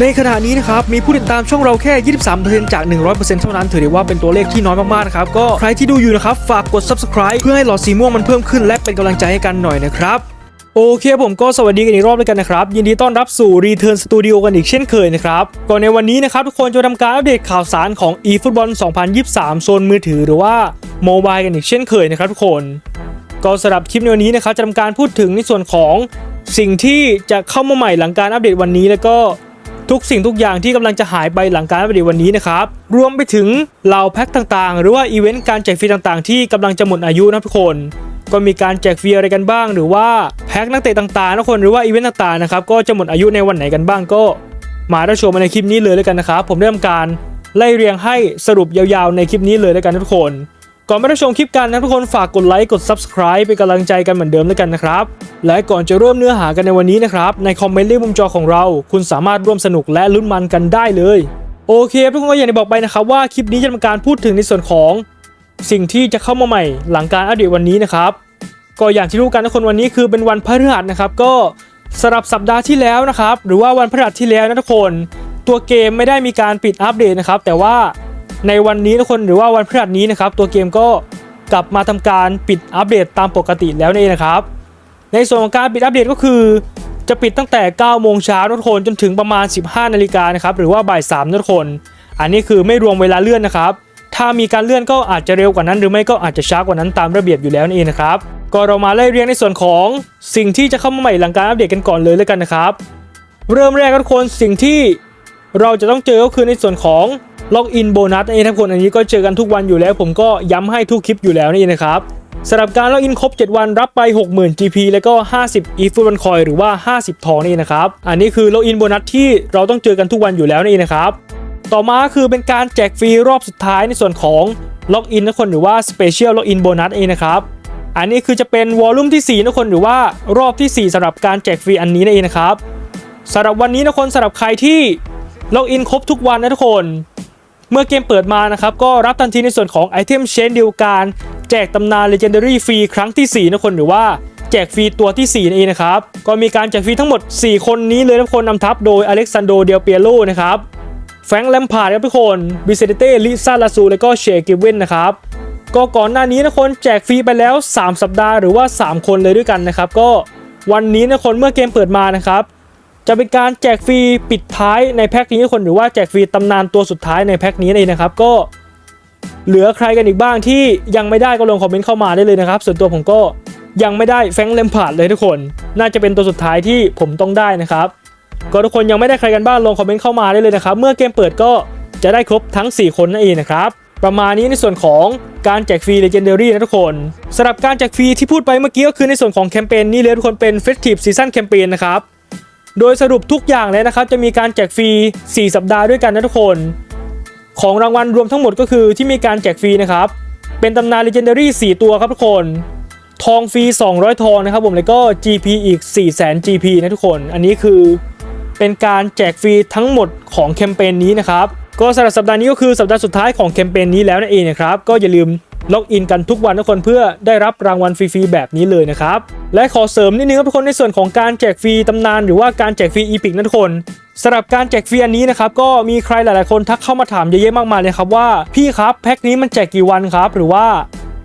ในขณะนี้นะครับมีผู้ติดตามช่องเราแค่ 23%จาก 100%เท่านั้นถือได้ว่าเป็นตัวเลขที่น้อยมากๆนะครับก็ใครที่ดูอยู่นะครับฝากกด subscribe เพื่อให้หลอดสีม่วงมันเพิ่มขึ้นและเป็นกำลังใจให้กันหน่อยนะครับโอเคผมก็สวัสดีกันอีกรอบเลยกันนะครับ ยินดีต้อนรับสู่ Return Studio กันอีกเช่นเคยนะครับก่อนในวันนี้นะครับทุกคนจะทำการอัปเดตข่าวสารของ eFootball 2023 โซนมือถือหรือว่าโมบายกันอีกเช่นเคยนะครับทุกคน ก็สำหรับคลิปในวันนี้นะครับจะทำการพูดถึงในส่วนของสิ่งที่จะเข้ามาใหม่หลังการอัปเดตวันนี้แล้วก็ ทุกสิ่งทุกอย่างที่กำลังจะหายไปหลังการปเดตวันนี้นะครับ รวมไปถึงเหล่าแพ็คต่างๆ หรือว่าอีเวนต์การแจกฟรีต่างๆ ที่กำลังจะหมดอายุนะทุกคน ก็มีการแจกฟรีอะไรกันบ้าง หรือว่าแพ็คนักเตะต่างๆนะทุกคนหรือว่าอีเวนต์ต่างๆนะครับก็จะหมดอายุในวันไหนกันบ้างก็ มาได้ชมมาในคลิปนี้เลยแล้วกันนะครับผมได้ทำการไล่เรียงให้สรุปยาวๆในคลิปนี้เลยแล้วกันทุกคน ก่อนไม่ได้ชมคลิปกันนะทุกคนฝากกดไลค์กด subscribe เป็นกำลังใจกันเหมือนเดิมแล้วกันนะครับ และก่อนจะเริ่มเนื้อหากันในวันนี้นะครับ ในคอมเมนต์เรื่องมุมจอของเรา คุณสามารถร่วมสนุกและลุ้นมันกันได้เลย โอเคทุกคนก็อย่างที่บอกไปนะครับว่าคลิปนี้จะทำการพูดถึงในส่วนของ สิ่งที่จะเข้ามาใหม่หลังการอัปเดตวันนี้นะครับ ก็อย่างที่รู้กันทุกคนวันนี้คือเป็นวันพฤหัสนะครับก็สำหรับสัปดาห์ที่แล้วนะครับหรือว่าวันพฤหัสที่แล้วนะทุกคน ตัวเกมไม่ได้มีการปิดอัปเดตนะครับแต่ว่า ในวันนี้ทุกคนหรือว่าวันพฤหัสนี้นะครับตัวเกมก็กลับมาทำการปิดอัปเดตตามปกติแล้วนี่นะครับ ในส่วนของการปิดอัปเดตก็คือ จะปิดตั้งแต่ 9 โมงเช้าทุกคนจนถึงประมาณ 15 นาฬิกานะครับหรือว่าบ่าย3ทุกคน อันนี้คือไม่รวมเวลาเลื่อนนะครับ ถ้ามีการเลื่อนก็อาจจะเร็วกว่านั้น หรือไม่ก็อาจจะช้ากว่านั้นตามระเบียบอยู่แล้วนี่นเองนะครับก็เรามาไล่เรียงในส่วนของสิ่งที่จะเข้ามาใหม่หลังการอัปเดตกันก่อนเลยแล้วกันนะครับ เริ่มแรกทุกคนสิ่งที่เราจะต้องเจอก็คือในส่วนของ ล็อกอินโบนัสนี่ทุกคนอันนี้ก็เจอกันทุกวันอยู่แล้ว ผมก็ย้ำให้ทุกคลิปอยู่แล้วนี่นะครับสำหรับการล็อกอินครบ 7 วันรับไป 60,000 GP แล้วก็ 50 e f o o t b a l Coin หรือว่า 50 ทองนี่นะครับ อันนี้คือล็อกอินโบนัสที่เราต้องเจอกันทุกวันอยู่แล้วนี่นะครับ ต่อมาคือเป็นการแจกฟรีรอบสุดท้ายในส่วนของล็อกอินทุกคนหรือว่า Special Login Bonus เองนะครับ อันนี้คือจะเป็นวอลลุ่มที่4นะคนหรือว่ารอบที่ 4สำหรับการแจกฟรีอันนี้นั่นเองนะครับสำหรับวันนี้นะคนสำหรับใครที่ล็อกอินครบทุกวันนะทุกคน เมื่อเกมเปิดมานะครับก็รับทันทีในส่วนของไอเทมเชนเดียวกันแจกตำนาน Legendary ฟรีครั้งที่ 4 นะคนหรือว่าแจกฟรีตัวที่ 4นั่นเองนะครับ ก็มีการแจกฟรีทั้งหมด 4 คนนี้เลยทุกคนนำทัพโดยอเล็กซานโดเดลเปียโลนะครับแฟงแลมพาร์ดครับทุกคนบิเซเต้ลิซาลาซูและก็เชกิเวนนะครับก็ก่อนหน้านี้นะคนแจกฟรีไปแล้ว 3 สัปดาห์หรือว่า 3 คนเลยด้วยกันนะครับ ก็วันนี้นะคนเมื่อเกมเปิดมานะครับ จะเป็นการแจกฟรีปิดท้ายในแพ็คนี้คนหรือว่าแจกฟรีตำนานตัวสุดท้ายในแพ็คนี้เลยนะครับ ก็เหลือใครกันอีกบ้างที่ยังไม่ได้ก็ลงคอมเมนต์เข้ามาได้เลยนะครับ ส่วนตัวผมก็ยังไม่ได้แฟงค์แลมพาดเลยทุกคน น่าจะเป็นตัวสุดท้ายที่ผมต้องได้นะครับ ก็ทุกคนยังไม่ได้ใครกันบ้างลงคอมเมนต์เข้ามาได้เลยนะครับ เมื่อเกมเปิดก็จะได้ครบทั้ง 4 คนนั่นเองนะครับประมาณนี้ในส่วนของการแจกฟรี Legendary นะทุกคนสำหรับการแจกฟรีที่พูดไปเมื่อกี้ก็คือในส่วนของแคมเปญนี้เลยทุกคนเป็น Festive Season Campaign นะครับ โดยสรุปทุกอย่างเลยนะครับ จะมีการแจกฟรี 4 สัปดาห์ด้วยกันนะทุกคน ของรางวัลรวมทั้งหมดก็คือที่มีการแจกฟรีนะครับ เป็นตำนาน Legendary 4 ตัวครับทุกคน ทองฟรี 200 ทองนะครับผมแล้วก็ GP อีก 400,000 GP นะทุกคน อันนี้คือเป็นการแจกฟรีทั้งหมดของแคมเปญนี้นะครับ ก็สำหรับสัปดาห์นี้ก็คือสัปดาห์สุดท้ายของแคมเปญนี้แล้วนั่นเองนะครับ ก็อย่าลืม ล็อกอินกันทุกวันทุกคนเพื่อได้รับรางวัลฟรีๆแบบนี้เลยนะครับและขอเสริมนิดนึงครับทุกคนในส่วนของการแจกฟรีตำนานหรือว่าการแจกฟรีอีพิกนะทุกคนสำหรับการแจกฟรีอันนี้นะครับก็มีใครหลายๆคนทักเข้ามาถามเยอะแยะมากมายเลยครับว่าพี่ครับแพ็คนี้มันแจกกี่วันครับ หรือว่า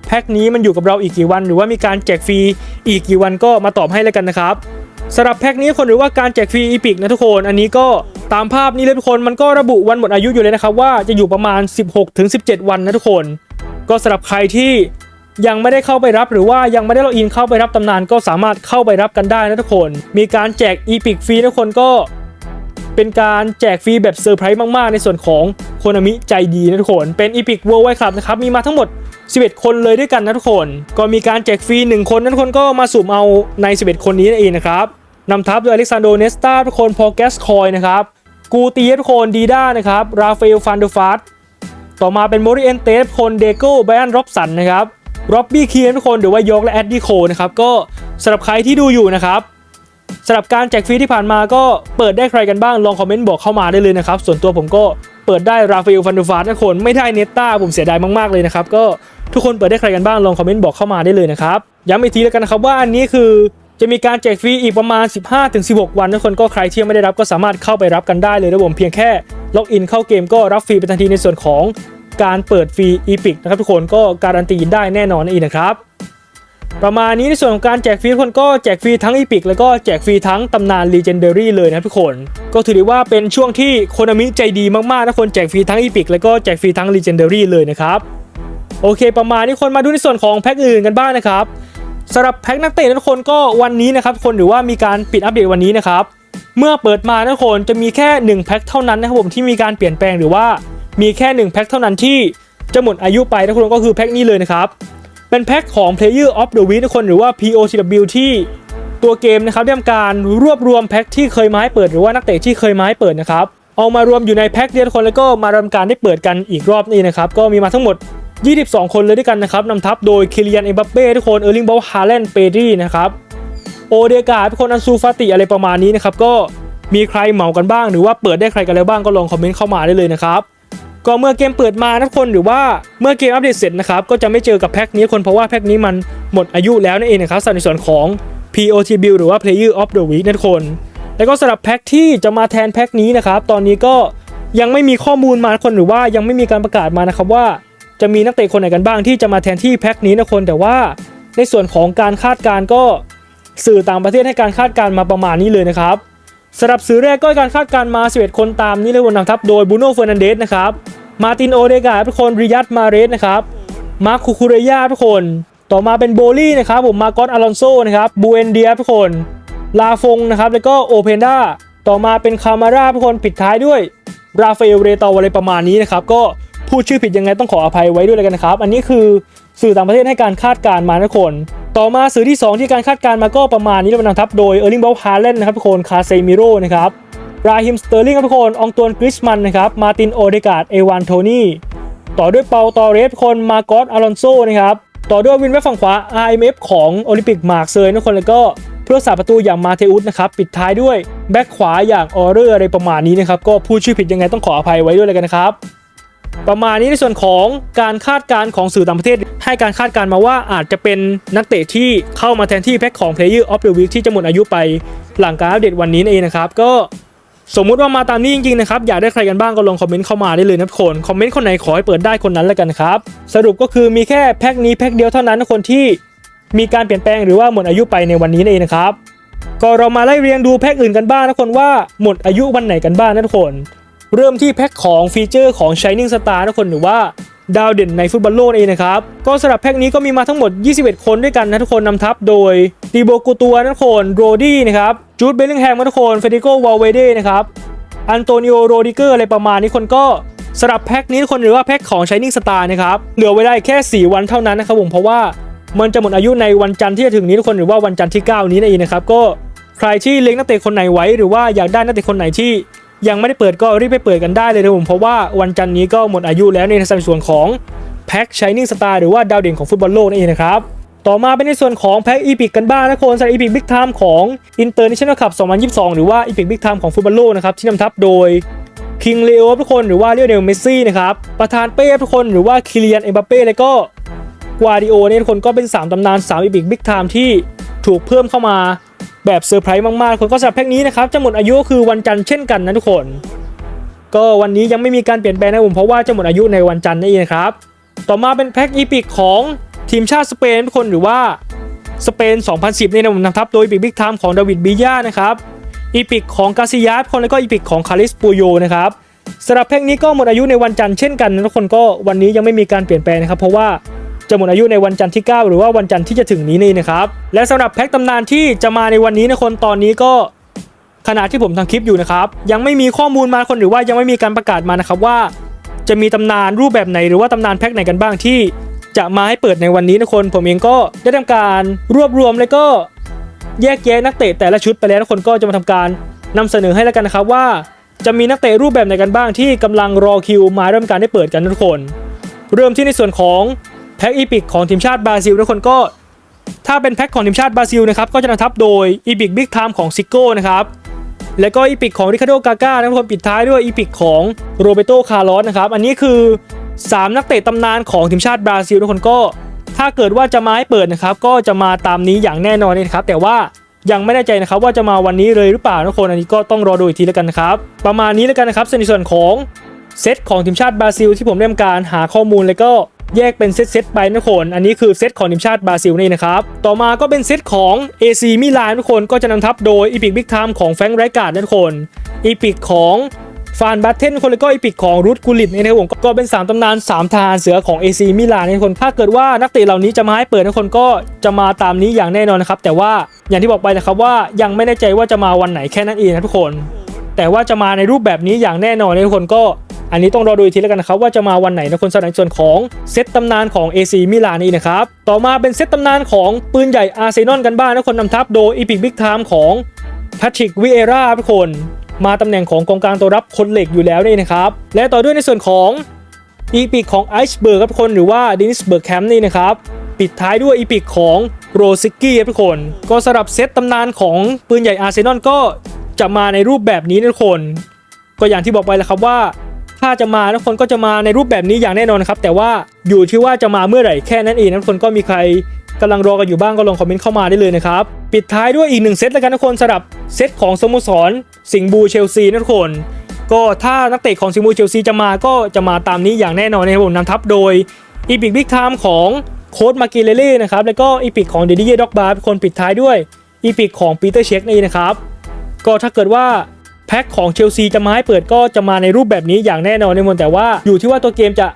แพ็คนี้มันอยู่กับเราอีกกี่วัน หรือว่ามีการแจกฟรีอีกกี่วันก็มาตอบให้แล้วกันนะครับสำหรับแพ็คนี้คนหรือว่าการแจกฟรีอีพิกนะทุกคน อันนี้ก็ตามภาพนี้เลยทุกคนมันก็ระบุวันหมดอายุอยู่เลยนะครับว่าจะอยู่ประมาณ 16-17 วันนะทุกคน ก็สำหรับใครที่ยังไม่ได้เข้าไปรับหรือว่ายังไม่ได้ล็อกอินเข้าไปรับตำนานก็สามารถเข้าไปรับกันได้นะทุกคน มีการแจกอีพิกฟรีนะทุกคนก็เป็นการแจกฟรีแบบเซอร์ไพรส์มาก ๆ ในส่วนของโคนามิใจดีนะทุกคน เป็นอีพิกเวิร์ลไวคลับนะครับ มีมาทั้งหมด 11 คนเลยด้วยกันนะทุกคน ก็มีการแจกฟรี 1 คนนะทุกคนก็มาสุ่มเอาใน 11 คนนี้นั่นเองนะครับนำทัพโดยอเล็กซานโดเนสตาทุกคนพอแกสคอยนะครับ กูตีทุกคนดีด้านะครับ ราฟาเอลฟันเดอร์ฟาส ต่อมาเป็นโมริเอนเตสคนเดโก้ไบอันร็อบสันนะครับร็อบบี้เคียนทุกคนหรือว่ายกและแอดดี้โคนะครับก็สำหรับใครที่ดูอยู่นะครับสำหรับการแจกฟรีที่ผ่านมาก็เปิดได้ใครกันบ้างลองคอมเมนต์บอกเข้ามาได้เลยนะครับส่วนตัวผมก็เปิดได้ราฟาเอลฟันดูฟาทุกคนไม่ได้เนต้าผมเสียดายมากๆเลยนะครับก็ทุกคนเปิดได้ใครกันบ้างลองคอมเมนต์บอกเข้ามาได้เลยนะครับย้ำอีกทีแล้วกันนะครับว่าอันนี้คือจะมีการแจกฟรีอีกประมาณ 15-16 วันทุกคนก็ใครที่ยังไม่ได้รับก็สามารถเข้าไปรับกันได้เลยนะผมเพียงแค่ ล็อกอินเข้าเกมก็รับฟรีไปทันทีในส่วนของการเปิดฟรีอีพิกนะครับทุกคนก็การันตีได้แน่นอนนั่นะครับประมาณนี้ในส่วนของการแจกฟรีทุกคนก็แจกฟรีทั้งอีพิกแล้วก็แจกฟรีทั้งตำนาน Legendary เลยนะทุกคน ก็ถือได้ว่าเป็นช่วงที่โคนามิใจดีมากๆนะคนแจกฟรีทั้งอีพิกแล้วก็แจกฟรีทั้ง Legendary เลยนะครับโอเค ประมาณนี้คนมาดูในส่วนของแพ็คอื่นกันบ้างนะครับสำหรับแพ็คนักเตะทุกคนก็วันนี้นะครับคนหรือว่ามีการปิดอัปเดตวันนี้นะครับ เมื่อเปิดมาทุกคนจะมีแค่1แพ็คเท่านั้นนะครับผมที่มีการเปลี่ยนแปลงหรือว่ามีแค่1แพ็คเท่านั้นที่จะหมดอายุไปทุกคนก็คือแพ็คนี้เลยนะครับ เป็นแพ็คของ Player of the Week ทุกคนหรือว่า POTW ที่ตัวเกมนะครับได้ทำการรวบรวมแพ็คที่เคยมาให้เปิดหรือว่านักเตะที่เคยมาให้เปิดนะครับเอามารวมอยู่ในแพ็คเดียวทุกคนแล้วก็มาทำการได้เปิดกันอีกรอบนี้นะครับก็มีมาทั้งหมด 22 คนเลยด้วยกันนะครับนำทัพโดยคิริยันเอ็มบัปเป้ทุกคนเออร์ลิงบอลฮาแลนด์เปรีนะครับ โอเดกาทุกคนอันซูฟาติอะไรประมาณนี้นะครับก็มีใครเหมากันบ้าง หรือว่าเปิดได้ใครกันแล้วบ้างก็ลองคอมเมนต์เข้ามาได้เลยนะครับก็เมื่อเกมเปิดมาทุกคนหรือว่าเมื่อเกมอัปเดตเสร็จนะครับก็จะไม่เจอกับแพ็คนี้คนเพราะว่าแพ็คนี้มันหมดอายุแล้วนั่นเองนะครับสำหรับในส่วนของ POT Bill หรือว่า Player of the Week นั่นทุกคน แล้วก็สำหรับแพ็คที่จะมาแทนแพ็คนี้นะครับตอนนี้ก็ยังไม่มีข้อมูลมาคนหรือว่ายังไม่มีการประกาศมานะครับว่า จะมีนักเตะคนไหนกันบ้างที่จะมาแทนที่แพ็คนี้นะคนแต่ว่าในส่วนของการคาดการณ์ก็ สื่อต่างประเทศให้การคาดการณ์มาประมาณนี้เลยนะครับสำหรับสื่อแรกก็การคาดการณ์มา 11 คนตามนี้เลยวนนำทัพโดยบูโน่เฟอร์นันเดสนะครับมาตินโอเดกาทุกคนริยัตมาเรสนะครับมาร์คคูคูเรยาทุกคน ต่อมาเป็นโบลี่นะครับผมมาร์กอสอลอนโซนะครับบูเอนเดียทุกคน ลาฟงนะครับแล้วก็โอเพนดาต่อมาเป็นคามาร่าทุกคนปิดท้ายด้วยราฟาเอลเรโตอะไรประมาณนี้นะครับก็พูดชื่อผิดยังไงต้องขออภัยไว้ด้วยเลยกันนะครับ อันนี้คือสื่อต่างประเทศให้การคาดการณ์มาทุกคน ต่อมาสื่อที่ 2 ที่การคาดการณ์มาก็ประมาณนี้แล้วนะครับ โดยเออร์ลิงบอลฮาเลนนะครับทุกคนคาเซมิโร่นะครับราฮิมสเตอร์ลิงครับทุกคนองตวนกริชมันนะครับมาตินโอเดกาดเอวานโทนี่ต่อด้วยเปาตอเรสคนมาโกอสอารอนโซนะครับต่อด้วยวินแวฟฝั่งขวา IMF ของโอลิมปิกมาร์กเซยทุกคนแล้วก็เพื่อสาประตูอย่างมาเทอุสนะครับปิดท้ายด้วยแบ็คขวาอย่างออเรอร์อะไรประมาณนี้นะครับก็พูดชื่อผิดยังไงต้องขออภัยไว้ด้วยเลยกันนะครับ ประมาณนี้ในส่วนของการคาดการณ์ของสื่อต่างประเทศ ให้การคาดการณ์มาว่าอาจจะเป็นนักเตะที่เข้ามาแทนที่แพ็คของ Player of the Week ที่จะหมดอายุไปหลังการอัปเดตวันนี้นั่นเองนะครับ ก็สมมุติว่ามาตามนี้จริงๆนะครับ อยากได้ใครกันบ้างก็ลองคอมเมนต์เข้ามาได้เลยนะทุกคน คอมเมนต์คนไหนขอให้เปิดได้คนนั้นแล้วกันครับ สรุปก็คือมีแค่แพ็คนี้แพ็คเดียวเท่านั้นนะคนที่มีการเปลี่ยนแปลงหรือว่าหมดอายุไปในวันนี้นั่นเองนะครับก็เรามาไล่เรียงดูแพ็คอื่นกันบ้างนะคนว่าหมดอายุวันไหนกันบ้างนะทุกคน เริ่มที่แพ็คของฟีเจอร์ของ Shining Star ทุกคนหรือว่าดาวเด่นในฟุตบอลโลกนั่เองนะครับ ก็สำหรับแพ็คนี้ก็มีมาทั้งหมด 21 คนด้วยกันนะทุกคนนำทัพโดยดีโบกูตัวนะทุกคนโรดี้นะครับจูดเบลลิงแฮมนะทุกคนเฟเดโกวาลเวเดนะครับอันโตนิโอโรดิเกอร์อะไรประมาณนี้คนก็สำหรับแพ็คนี้ทุกคนหรือว่าแพ็คของ Shining Star นะครับเหลือไว้ได้แค่ 4 วันเท่านั้นนะครับผมเพราะว่ามันจะหมดอายุในวันจันทร์ที่จะถึงนี้ทุกคนหรือว่าวันจันทร์ที่ 9 นี้นั่นเองนะครับก็ใครที่เล็งนักเตะคนไหนไว้หรือว่าอยากได้นักเตะคนไหนที่ ยังไม่ได้เปิดก็รีบไปเปิดกันได้เลยนะผมเพราะว่าวันจันทร์นี้ก็หมดอายุแล้วในส่วนของแพ็ค Shining Star หรือว่าดาวเด่นของฟุตบอลโลกนั่นเองนะครับต่อมาเป็นในส่วนของแพ็คอีพิกกันบ้างนะคนสำหรับอีพิกบิ๊กไทม์ของ International Cup 2022 หรือว่าอีพิกบิ๊กไทม์ของฟุตบอลโลกนะครับที่นำทัพโดยคิงเลโอทุกคนหรือว่าเรียเนลเมสซี่นะครับประธานเป้ทุกคนหรือว่าคิเลียนเอ็มบัปเป้แล้วก็กวาดิโอเนี่ยทุกคนก็เป็น 3ตำนาน3อีพิกบิ๊กไทม์ที่ถูกเพิ่มเข้ามา แบบเซอร์ไพรส์มากๆคนก็สำหรับแพ็คนี้นะครับจะหมดอายุคือวันจันทร์เช่นกันนะทุกคน ก็วันนี้ยังไม่มีการเปลี่ยนแปลงนะผมเพราะว่าจะหมดอายุในวันจันทร์นั่นเองครับ ต่อมาเป็นแพ็คอีพิกของทีมชาติสเปนทุกคนหรือว่าสเปน 2010นี่นะผมนำทัพโดยอีพิกบิ๊กไทม์ของดาวิดบิยานะครับอีพิกของกาซิยาสคนแล้วก็อีพิกของคาริสปูโยนะครับสำหรับแพ็คนี้ก็หมดอายุในวันจันทร์เช่นกันนะทุกคนก็วันนี้ยังไม่มีการเปลี่ยนแปลงนะครับ เพราะว่า จะหมดอายุในวันจันทร์ที่ 9 หรือว่าวันจันทร์ที่จะถึงนี้นี่นะครับ และสำหรับแพ็คตำนานที่จะมาในวันนี้นะคนตอนนี้ก็ขณะที่ผมทำคลิปอยู่นะครับ ยังไม่มีข้อมูลมาคนหรือว่ายังไม่มีการประกาศมานะครับว่า จะมีตำนานรูปแบบไหนหรือว่าตำนานแพ็คไหนกันบ้างที่ จะมาให้เปิดในวันนี้นะคน ผมเองก็ได้ทำการรวบรวมแล้วก็แยกแยะนักเตะแต่ละชุดไปแล้วนะคนก็จะมาทำการนำเสนอให้แล้วกันนะครับว่า จะมีนักเตะรูปแบบไหนกันบ้างที่กำลังรอคิวมาเริ่มการได้เปิดกันทุกคน เริ่มที่ในส่วนของ แพ็คอีพิกของทีมชาติบราซิลทุกคนก็ ถ้าเป็นแพ็คของทีมชาติบราซิลนะครับก็จะนำทัพโดยอีพิกบิ๊กไทม์ของซิโก้นะครับแล้วก็อีพิกของริคาโดกาก้านะครับปิดท้ายด้วยอีพิกของโรเบโตคาร์ลอสนะครับอันนี้คือ 3 นักเตะตำนานของทีมชาติบราซิลทุกคนก็ ถ้าเกิดว่าจะมาให้เปิดนะครับก็จะมาตามนี้อย่างแน่นอนเลยนะครับแต่ว่ายังไม่แน่ใจนะครับว่าจะมาวันนี้เลยหรือเปล่าทุกคนอันนี้ก็ต้องรอดูอีกทีแล้วกันนะครับประมาณนี้แล้วกันนะครับในส่วนของเซตของทีมชาติบราซิลที่ผมได้ทำการหาข้อมูลแล้วก็ แยกเป็นเซตเซตๆไปนะคนอันนี้คือเซตของทีมชาติบราซิลนี่นะครับต่อมาก็เป็นเซตของ AC มิลานทุกคนก็จะนำทัพโดยอีพิกบิ๊กไทม์ของแฟรงค์ไรการ์ดนะทุกคนอีพิกของฟานบัตเทนคนแล้วก็อีพิกของรูทกูลิตนะครับผมก็เป็น 3ตำนาน 3ทหารเสือของ AC มิลานนะทุกคนถ้าเกิดว่านักเตะเหล่านี้จะมาให้เปิดนะทุกคนก็จะมาตามนี้อย่างแน่นอนนะครับ แต่ว่าอย่างที่บอกไปนะครับว่ายังไม่แน่ใจว่าจะมาวันไหนแค่นั้นเองนะทุกคน แต่ว่าจะมาในรูปแบบนี้อย่างแน่นอนนะทุกคนก็ อันนี้ต้องรอดูอีกทีแล้วกันนะครับว่าจะมาวันไหนนะคนสำหรับในส่วนของเซตตำนานของ AC มิลานนี่นะครับต่อมาเป็นเซตตำนานของปืนใหญ่อาร์เซนอลกันบ้างนะคนนำทัพโดยอีพิกบิ๊กไทม์ของแพทริกวิเอราทุกคน มาตำแหน่งของกองกลางตัวรับคนเหล็กอยู่แล้วนี่นะครับและต่อด้วยในส่วนของอีพิกของไอซ์เบิร์กทุกคนหรือว่าดินิสเบิร์กแคมป์นี่นะครับปิดท้ายด้วยอีพิกของโรซิกกี้ทุกคน ก็สำหรับเซตตำนานของปืนใหญ่อาร์เซนอลก็จะมาในรูปแบบนี้นะทุกคน ก็อย่างที่บอกไปแล้วครับว่า ถ้าจะมาทุกคนก็จะมาในรูปแบบนี้อย่างแน่นอนนะครับ แต่ว่าอยู่ที่ว่าจะมาเมื่อไหร่แค่นั้นเองทุกคนก็มีใครกำลังรอกันอยู่บ้างก็ลองคอมเมนต์เข้ามาได้เลยนะครับ ปิดท้ายด้วยอีกหนึ่งเซตแล้วกันทุกคนสำหรับเซตของสโมสร สิงห์บูเชลซีนะทุกคนก็ถ้านักเตะของสิงห์บูเชลซีจะมาก็จะมาตามนี้อย่างแน่นอนนะครับผมนำทัพโดยอีพิกบิ๊กไทม์ของโค้ดมากิเลเล่นะครับแล้วก็อีพิกของเดดิเย่ด็อกบาร์คนปิดท้ายด้วยอีพิกของปีเตอร์เช็คนี่นะครับก็ถ้าเกิดว่า แพ็คของเชลซีจะมาให้เปิดก็จะมาในรูปแบบนี้อย่างแน่นอนในมนแต่ว่าอยู่ที่ว่าตัวเกมจะ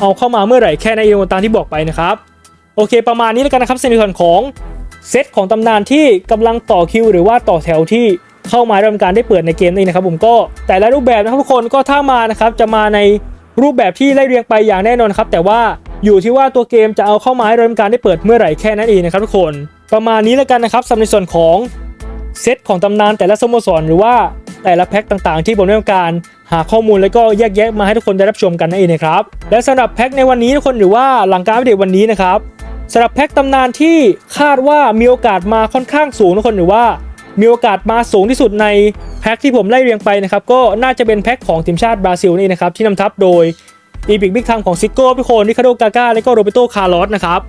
เอาเข้ามาเมื่อไหร่แค่ในเองตามที่บอกไปนะครับโอเค ประมาณนี้แล้วกันนะครับในส่วนของเซตของตำนานที่กำลังต่อคิว หรือว่าต่อแถวที่เข้ามาทำการได้เปิดในเกมนี้นะครับผมก็แต่ละรูปแบบนะครับทุกคนก็ถ้ามานะครับจะมาในรูปแบบที่ไล่เรียงไปอย่างแน่นอนครับ แต่ว่าอยู่ที่ว่าตัวเกมจะเอาเข้ามาให้ทำการได้เปิดเมื่อไหร่แค่นั้นเองนะครับทุกคน ประมาณนี้แล้วกันนะครับสำหรับในส่วนของเซตของตำนานแต่ละสโมสรหรือว่า แต่ละแพ็คต่างๆ ที่ผมได้ทำการหาข้อมูลแล้วก็แยกแยะมาให้ทุกคนได้รับชมกันนั่นเองนะครับ และสำหรับแพ็คในวันนี้ทุกคนหรือว่าหลังการอัปเดตวันนี้นะครับสำหรับแพ็คตำนานที่คาดว่ามีโอกาสมาค่อนข้างสูงทุกคนหรือว่ามีโอกาสมาสูงที่สุดในแพ็คที่ผมไล่เรียงไปนะครับก็น่าจะเป็นแพ็คของทีมชาติบราซิลนี่นะครับที่นำทัพโดยอีพิกบิ๊กทางของซิโก้พี่โคนนิคาโดกาก้าและก็โรเบโตคาร์ลอสนะครับ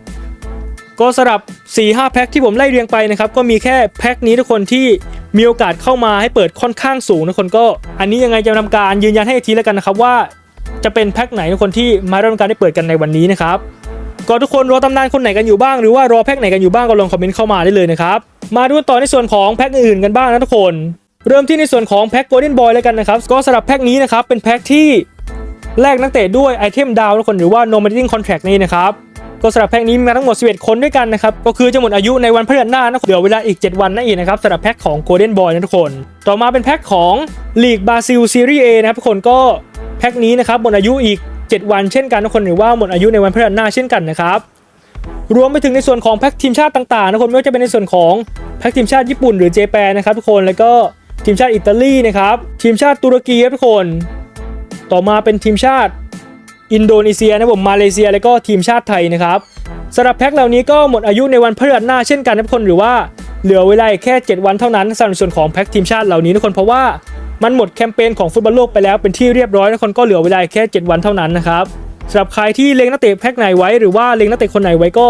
ก็สำหรับ 4-5 แพ็คที่ผมไล่เรียงไปนะครับก็มีแค่แพ็คนี้ทุกคนที่ มีโอกาสเข้ามาให้เปิดค่อนข้างสูงทุกคนก็ อันนี้ยังไงจะทำการยืนยันให้อีกทีแล้วกันนะครับว่าจะเป็นแพ็คไหนคนที่มาทำการได้เปิดกันในวันนี้นะครับก็ทุกคนรอตำนานคนไหนกันอยู่บ้าง หรือว่ารอแพ็คไหนกันอยู่บ้างก็ลองคอมเมนต์เข้ามาได้เลยนะครับมาดูต่อในส่วนของแพ็คอื่นๆกันบ้างนะทุกคน เริ่มที่ในส่วนของแพ็คโกลเด้นบอยแล้วกันนะครับก็สำหรับแพ็คนี้นะครับเป็นแพ็คที่แลกนักเตะด้วยไอเทมดาวทุกคนหรือว่า no m a t i n g contract นี่นะครับ ก็สำหรับแพ็คนี้มีทั้งหมด 11 คนด้วยกันนะครับ ก็คือจะหมดอายุในวันพฤหัสหน้านะเหลือเวลาอีก 7 วันนั่นเองนะครับสำหรับแพ็คของ Golden Boy นะทุกคน ต่อมาเป็นแพ็คของลีกบราซิลซีรีส์ A นะครับทุกคนก็แพ็คนี้นะครับหมดอายุอีก 7 วันเช่นกันทุกคนหรือว่าหมดอายุในวันพฤหัสหน้าเช่นกันนะครับรวมไปถึงในส่วนของแพ็คทีมชาติต่างๆนะทุกคนไม่ว่าจะเป็นในส่วนของแพ็คทีมชาติญี่ปุ่นหรือเจแปนนะครับทุกคนแล้วก็ทีมชาติอิตาลีนะครับทีมชาติตุรกีครับทุกคน ต่อมาเป็นทีมชาติ อินโดนีเซียนะผมมาเลเซีย แล้วก็ทีมชาติไทยนะครับสำหรับแพ็คเหล่านี้ก็หมดอายุในวันพฤหัสหน้าเช่นกันนะทุกคนหรือว่าเหลือเวลาแค่ 7 วันเท่านั้นสำหรับส่วนของแพ็คทีมชาติเหล่านี้ทุกคนเพราะว่ามันหมดแคมเปญของฟุตบอลโลกไปแล้วเป็นที่เรียบร้อยทุกคนก็เหลือเวลาแค่ 7 วันเท่านั้นนะครับสำหรับใครที่เล็งนักเตะแพ็คไหนไว้หรือว่าเล็งนักเตะคนไหนไว้ก็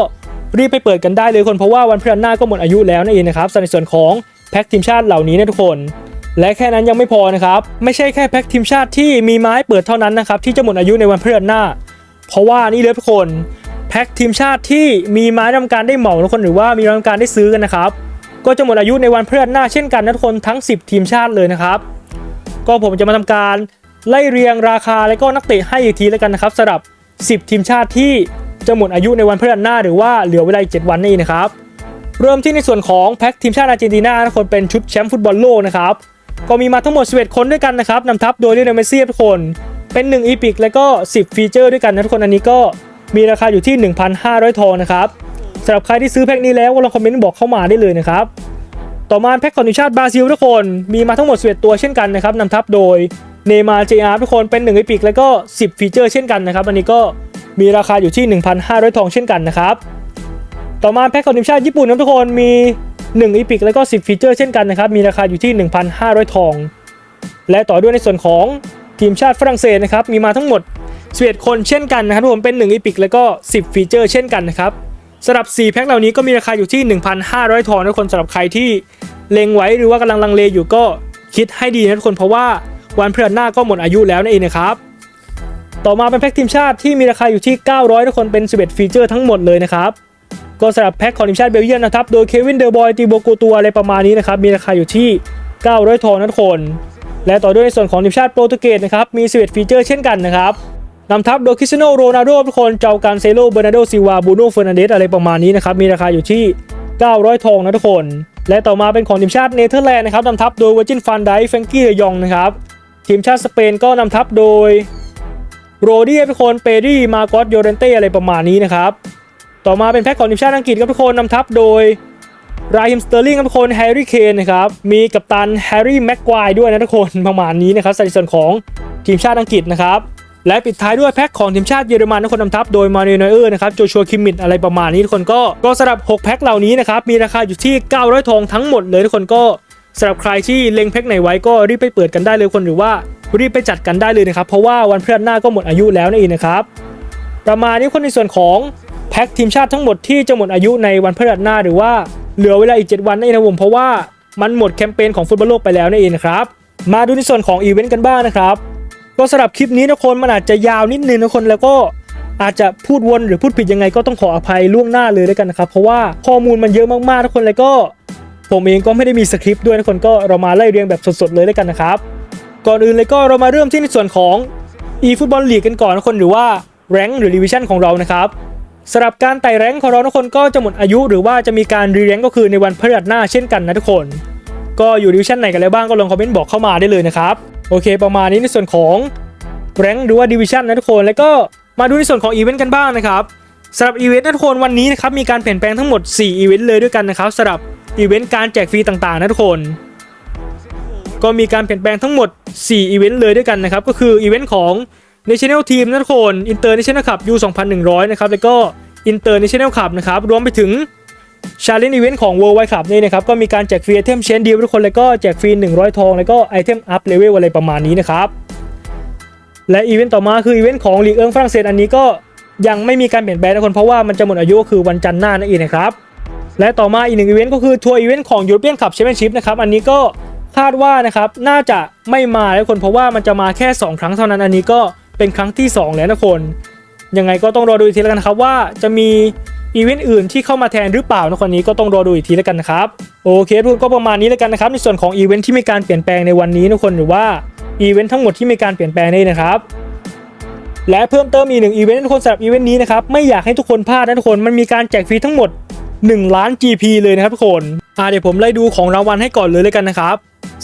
รีบไปเปิดกันได้เลยคนเพราะว่าวันพฤหัสหน้าก็หมดอายุแล้วนั่นเองนะครับสำหรับส่วนของแพ็คทีมชาติเหล่านี้นะทุกคน และแค่นั้นยังไม่พอนะครับ ไม่ใช่แค่แพ็คทีมชาติที่มีไม้เปิดเท่านั้นนะครับที่จะหมดอายุในวันพฤหัสหน้า เพราะว่านี่เลยทุกคนแพ็คทีมชาติที่มีไม้ทำการได้เหมาทุกคนหรือว่ามีทำการได้ซื้อกันนะครับก็จะหมดอายุในวันพฤหัสหน้าเช่นกันนะทุกคนทั้ง 10 ทีมชาติเลยนะครับ ก็ผมจะมาทำการไล่เรียงราคาและก็นักเตะให้อีกทีแล้วกันนะครับสำหรับ 10 ทีมชาติที่จะหมดอายุในวันพฤหัสหน้า หรือว่าเหลือเวลา7วันนี่นะครับ เริ่มที่ในส่วนของแพ็คทีมชาติอาร์เจนตินาทุกคนเป็นชุดแชมป์ฟุตบอลโลกนะครับ ก็มีมาทั้งหมด11คนด้วยกันนะครับนำทัพโดยลิโอเนเมซี่ทุกคน เป็น 1 อีพิกแล้วก็ 10 ฟีเจอร์ด้วยกันนะทุกคนอันนี้ก็มีราคาอยู่ที่ 1,500 ทองนะครับสำหรับใครที่ซื้อแพ็คนี้แล้วก็ลองคอมเมนต์บอกเข้ามาได้เลยนะครับต่อมาแพ็คของทีมชาติบราซิลทุกคนมีมาทั้งหมด11ตัวเช่นกันนะครับนำทัพโดยเนมาร์เจอาร์ทุกคนเป็น1อีพิกแล้วก็ 10 ฟีเจอร์เช่นกันนะครับอันนี้ก็มีราคาอยู่ที่ 1,500 ทองเช่นกันนะครับต่อมาแพ็คของทีมชาติญี่ปุ่นนะทุกคนมี 1อีพิกแล้วก็ 10 ฟีเจอร์เช่นกันนะครับ มีราคาอยู่ที่ 1,500 ทอง และต่อด้วยในส่วนของทีมชาติฝรั่งเศสนะครับ มีมาทั้งหมด11คนเช่นกันนะครับทุกคนเป็น1อีพิกแล้วก็ 10 ฟีเจอร์เช่นกันนะครับสำหรับ 4 แพ็คเหล่านี้ก็มีราคาอยู่ที่ 1,500 ทองนะทุกคนสำหรับใครที่เล็งไว้หรือว่ากำลังลังเลอยู่ก็คิดให้ดีนะทุกคนเพราะว่าวันพฤหัสหน้าก็หมดอายุแล้วนั่นเองนะครับต่อมาเป็นแพ็กทีมชาติที่มีราคาอยู่ที่ 900 ทุกคนเป็น 11 ฟีเจอร์ทั้งหมดเลยนะครับ ก็สำหรับแพ็กของทีมชาติเบลเยียมนะครับ โดยเควินเดอร์บอยตีโบโกตัวอะไรประมาณนี้นะครับ มีราคาอยู่ที่ 900ทองนะทุกคน และต่อด้วยในส่วนของทีมชาติโปรตุเกสนะครับ มี11ฟีเจอร์เช่นกันนะครับนำทัพโดยคริสเตียโนโรนัลโดทุกคน เจ้าการเซโลเบอร์นาโดซิวาบูโนเฟอร์นันเดสอะไรประมาณนี้นะครับ มีราคาอยู่ที่ 900ทองนะทุกคน และต่อมาเป็นของทีมชาติเนเธอร์แลนด์นะครับนำทัพโดยเวอร์จินฟันไดแฟรงกี้เดยองนะครับ ทีมชาติสเปนก็นำทัพโดยโรดี้ทุกคน เปรี่มาโกสโยเรนเต้อะไรประมาณนี้นะครับ ต่อมาเป็นแพ็กของทีมชาติอังกฤษครับทุกคนนำทัพโดยราฮิมสเตอร์ลิงครับทุกคนแฮร์รี่เคนนะครับมีกัปตันแฮร์รี่แม็กควายด้วยนะทุกคนประมาณนี้นะครับในส่วนของทีมชาติอังกฤษนะครับและปิดท้ายด้วยแพ็กของทีมชาติเยอรมันทุกคนนำทัพโดยมาเนโนเออร์นะครับโจชัวคิมมิดอะไรประมาณนี้ทุกคนก็ก็สำหรับ 6 แพ็กเหล่านี้นะครับมีราคาอยู่ที่ 900 ทองทั้งหมดเลยทุกคนก็สำหรับใครที่เล็งแพ็กไหนไว้ก็รีบไปเปิดกันได้เลยทุกคนหรือว่ารีบไปจัดกันได้เลยนะครับเพราะว่าวันพฤหัสหน้าก็หมดอายุแล้วนั่นเองนะครับประมาณนี้คนในส่วนของ พ็กทีมชาติทั้งหมดที่จะหมดอายุในวันพฤหัสหน้าหรือว่าเหลือเวลาอีก 7 วันนั่นเองนะผมเพราะว่ามันหมดแคมเปญของฟุตบอลโลกไปแล้วนั่นเองนะครับ มาดูในส่วนของอีเวนต์กันบ้างนะครับก็สำหรับคลิปนี้นะคนมันอาจจะยาวนิดนึงนะคนแล้วก็อาจจะพูดวนหรือพูดผิดยังไงก็ต้องขออภัยล่วงหน้าเลยแล้วยกันนะครับ เพราะว่าข้อมูลมันเยอะมากๆทุกคนแล้วก็ ผมเองก็ไม่ได้มีสคริปต์ด้วยนะคนก็เรามาไล่เรียงแบบสดๆเลยแล้วยกันนะครับ ก่อนอื่นเลยก็เรามาเริ่มที่ในส่วนของ e ฟุตบอลลีกกันก่อนนะคนหรือว่าแรงหรือดิวิชั่นของเรานะครับ สำหรับการไต่แรงของเราทุกคนก็จะหมดอายุหรือว่าจะมีการรีแรงก็คือในวันพฤหัสหน้าเช่นกันนะทุกคน ก็อยู่ดิวชั่นไหนกันแล้วบ้างก็ลองคอมเมนต์บอกเข้ามาได้เลยนะครับโอเค ประมาณนี้ในส่วนของแรงหรือว่าดิวิชั่นนะทุกคนแล้วก็มาดูในส่วนของอีเวนต์กันบ้างนะครับสำหรับอีเวนต์นะทุกคนวันนี้นะครับมีการเปลี่ยนแปลงทั้งหมด 4 อีเวนต์เลยด้วยกันนะครับสำหรับอีเวนต์การแจกฟรีต่างๆนะทุกคน ก็มีการเปลี่ยนแปลงทั้งหมด 4 อีเวนต์เลยด้วยกันนะครับก็คืออีเวนต์ของ National Team นะทุกคน International Cup U 2100 นะครับแล้วก็ International Cup นะครับรวมไปถึง Challenge Event ของ World Wide Cup นี่นะครับก็มีการแจกฟรีไอเทมเชนดีทุกคนแล้วก็แจกฟรี 100 ทอง แล้วก็ไอเทมอัพเลเวลอะไรประมาณนี้นะครับและอีเวนต์ต่อมาคืออีเวนต์ของลีกเอิงฝรั่งเศสอันนี้ก็ยังไม่มีการเปลี่ยนแปลงนะคนเพราะว่ามันจะหมดอายุคือวันจันทร์หน้านั่นเองนะครับและต่อมาอีกหนึ่งอีเวนต์ก็คือทัวร์อีเวนต์ของ European Cup Championship นะครับอันนี้ก็คาดว่านะครับน่าจะไม่มาแล้วคนเพราะว่ามันจะมาแค่ 2 ครั้งเท่านั้นอันนี้ก็เป็นครั้งที่ 2 แล้วนะคน ยังไงก็ต้องรอดูอีกทีแล้วกันครับว่าจะมีอีเวนต์อื่นที่เข้ามาแทนหรือเปล่านะคนนี้ก็ต้องรอดูอีกทีแล้วกันนะครับโอเคทุกคนก็ประมาณนี้แล้วกันนะครับในส่วนของอีเวนต์ที่มีการเปลี่ยนแปลงในวันนี้นะคนหรือว่าอีเวนต์ทั้งหมดที่มีการเปลี่ยนแปลงนี่นะครับและเพิ่มเติมอีกหนึ่งอีเวนต์ทุกคนสำหรับอีเวนต์นี้นะครับไม่อยากให้ทุกคนพลาดนะทุกคนมันมีการแจกฟรีทั้งหมด 1 ล้าน GP เลยนะครับทุกคนอ่าเดี๋ยวผมไล่ดูของรางวัลให้ก่อนเลยเลยกันนะครับ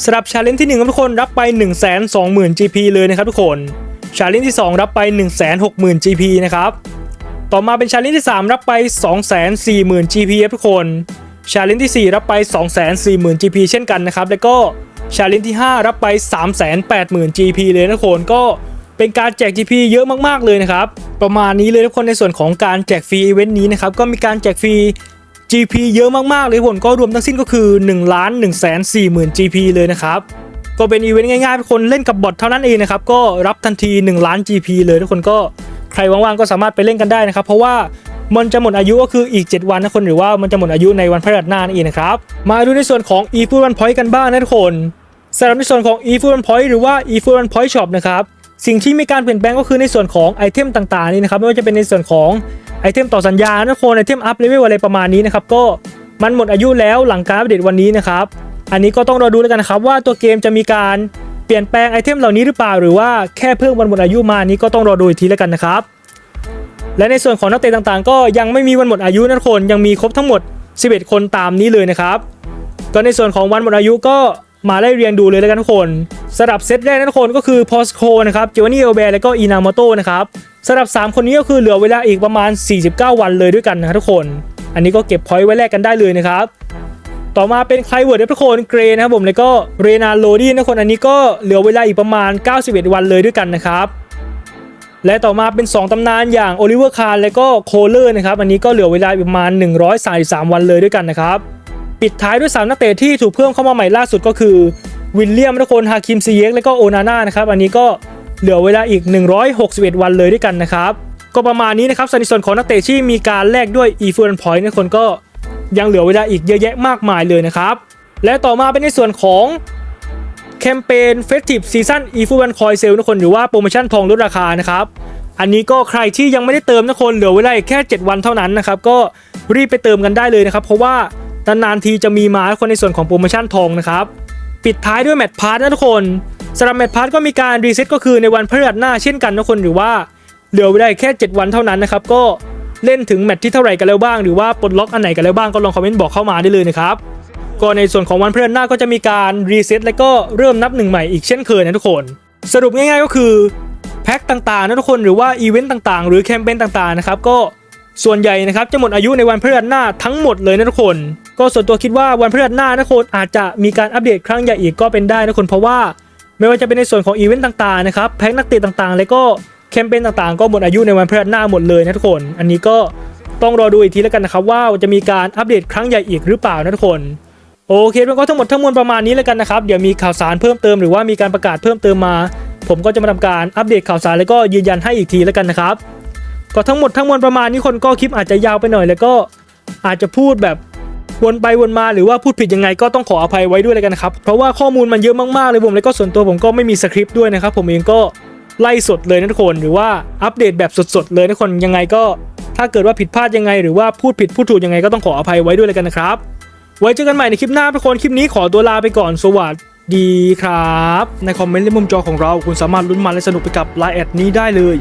สำหรับชาเลนจ์ที่1ครับทุกคนรับไป 1 2 0 0 0 0 GP เลยนะครับทุกคน ชาเลนจ์ที่ 2 รับไป 1 6 0 0 0 0 GP นะครับ ต่อมาเป็นชาเลนจ์ที่ 3 รับไป 2 4 0 0 0 0 GP ครับทุกคนชาเลนจ์ที่ 4 รับไป 2 4 0 0 0 0 GP เช่นกันนะครับ แล้วก็ชาเลนจ์ที่ 5 รับไป 3 8 0 0 0 0 GP เลยนะคนก็เป็นการแจก GP เยอะมากๆเลยนะครับ ประมาณนี้เลยทุกคนในส่วนของการแจกฟรีอีเวนต์นี้นะครับ ก็มีการแจกฟรี GP เยอะมากๆเลยผลก็รวมทั้งสิ้นก็คือ1ล้าน1 4 0 0 0 0 GP เลยนะครับ ก็เป็นอีเวนต์ง่ายๆคนเล่นกับบอทเท่านั้นเองนะครับก็รับทันที 1 ล้าน GP เลยทุกคนก็ใครว่างๆก็สามารถไปเล่นกันได้นะครับ เพราะว่ามันจะหมดอายุก็คืออีก 7 วันนะคนหรือว่ามันจะหมดอายุในวันพฤหัสหน้านั่นเองนะครับ มาดูในส่วนของ e f o o d One Point กันบ้างนะทุกคนสำหรับในส่วนของ e f o o d One Point หรือว่า e f o o d One Point Shop นะครับสิ่งที่มีการเปลี่ยนแปลงก็คือในส่วนของไอเทมต่างๆนี่นะครับไม่ว่าจะเป็นในส่วนของไอเทมต่อสัญญานะทุกคนไอเทมอัพเลเวลอะไรประมาณนี้นะครับก็มันหมดอายุแล้วหลังการอัปเดตวันนี้นะครับ อันนี้ก็ต้องรอดูแล้วกันครับว่าตัวเกมจะมีการเปลี่ยนแปลงไอเทมเหล่านี้หรือเปล่าหรือว่าแค่เพิ่มวันหมดอายุมานี้ก็ต้องรอดูอีกทีแล้วกันนะครับและในส่วนของนักเตะต่างๆ ก็ยังไม่มีวันหมดอายุนะทุกคนยังมีครบทั้งหมด 11 คนตามนี้เลยนะครับก็ในส่วนของวันหมดอายุก็มาไล่เรียงดูเลยแล้วกันทุกคนสำหรับเซตแรกนะทุกคนก็คือพอสโคนะครับจิวานี่เอลเบร์แล้วก็อินามโตนะครับสำหรับ 3 คนนี้ก็คือเหลือเวลาอีกประมาณ 49 วันเลยด้วยกันนะครับทุกคน อันนี้ก็เก็บพอยต์ไว้แลกกันได้เลยนะครับ ต่อมาเป็นใครเวิร์ดทุกคนเกรนะครับผมแล้วก็เรนาโลดี้นะคนอันนี้ก็เหลือเวลาอีกประมาณ 91 วันเลยด้วยกันนะครับและต่อมาเป็น 2ตำนานอย่างโอลิเวอร์คาร์และก็โคเลอร์นะครับอันนี้ก็เหลือเวลาประมาณ 133 วันเลยด้วยกันนะครับปิดท้ายด้วย3นักเตะที่ถูกเพิ่มเข้ามาใหม่ล่าสุดก็คือวิลเลียมทุกคนฮาคิมซีเยกและก็โอนาน่านะครับอันนี้ก็เหลือเวลาอีก 161 วันเลยด้วยกันนะครับก็ประมาณนี้นะครับในส่วนของนักเตะที่มีการแลกด้วย e f u r n Point ทุกคนก็ ยังเหลือเวลาอีกเยอะแยะมากมายเลยนะครับ และต่อมาเป็นในส่วนของแคมเปญ Festive Season e f u n Coin Sale ทุกคนหรือว่าโปรโมชั่นทองลดราคานะครับ อันนี้ก็ใครที่ยังไม่ได้เติมนะคนเหลือเวลาแค่ 7 วันเท่านั้นนะครับ ก็รีบไปเติมกันได้เลยนะครับ เพราะว่านานๆทีจะมีมาคนในส่วนของโปรโมชั่นทองนะครับ ปิดท้ายด้วยแมตช์พาร์ทนะทุกคนสำหรับแมตช์พาร์ทก็มีการรีเซ็ตก็คือในวันพฤหัสหน้าเช่นกันนะคนหรือว่าเหลือเวลาแค่ 7 วันเท่านั้นนะครับก็ เล่นถึงแมตช์ที่เท่าไหร่กันแล้วบ้างหรือว่าปลดล็อกอันไหนกันแล้วบ้างก็ลองคอมเมนต์บอกเข้ามาได้เลยนะครับก็ในส่วนของวันพฤหัสหน้าก็จะมีการรีเซ็ตและก็เริ่มนับหนึ่งใหม่อีกเช่นเคยนะทุกคน สรุปง่ายๆก็คือแพ็คต่างๆนะทุกคนหรือว่าอีเวนต์ต่างๆ หรือแคมเปญต่างๆนะครับก็ส่วนใหญ่นะครับจะหมดอายุในวันพฤหัสหน้าทั้งหมดเลยนะทุกคน ก็ส่วนตัวคิดว่าวันพฤหัสหน้านะทุกคนอาจจะมีการอัปเดตครั้งใหญ่อีกก็เป็นได้นะทุกคนเพราะว่า ไม่ว่าจะเป็นในส่วนของอีเวนต์ต่างๆนะครับแพ็คนักเตะต่างๆ แล้วก็ แคมเปญต่างๆ ก็หมดอายุในวันพฤหัสหน้าหมดเลยนะทุกคน อันนี้ก็ต้องรอดูอีกทีแล้วกันนะครับว่าจะมีการอัปเดตครั้งใหญ่อีกหรือเปล่านะทุกคนโอเคมันก็ทั้งหมดทั้งมวลประมาณนี้แล้วกันนะครับเดี๋ยวมีข่าวสารเพิ่มเติมหรือว่ามีการประกาศเพิ่มเติมมา ผมก็จะมาทำการอัปเดตข่าวสารแล้วก็ยืนยันให้อีกทีแล้วกันนะครับก็ทั้งหมดทั้งมวลประมาณนี้คนก็คลิปอาจจะยาวไปหน่อย แล้วก็อาจจะพูดแบบวนไปวนมาหรือว่าพูดผิดยังไงก็ต้องขออภัยไว้ด้วยเลยกันนะครับ เพราะว่าข้อมูลมันเยอะมากๆเลยผมแล้วก็ส่วนตัวผมก็ไม่มีสคริปต์ด้วยนะครับผมเองก็ ไล่สดเลยนะทุกคนหรือว่าอัปเดตแบบสดๆเลยนะทุกคนยังไงก็ ถ้าเกิดว่าผิดพลาดยังไง หรือว่าพูดผิดพูดถูกยังไงก็ต้องขออภัยไว้ด้วยเลยกันนะครับ ไว้เจอกันใหม่ในคลิปหน้าทุกคนคลิปนี้ขอตัวลาไปก่อนสวัสดีครับ ในคอมเมนต์และมุมจอของเราคุณสามารถลุ้นมันและสนุกไปกับไลน์แอดนี้ได้เลย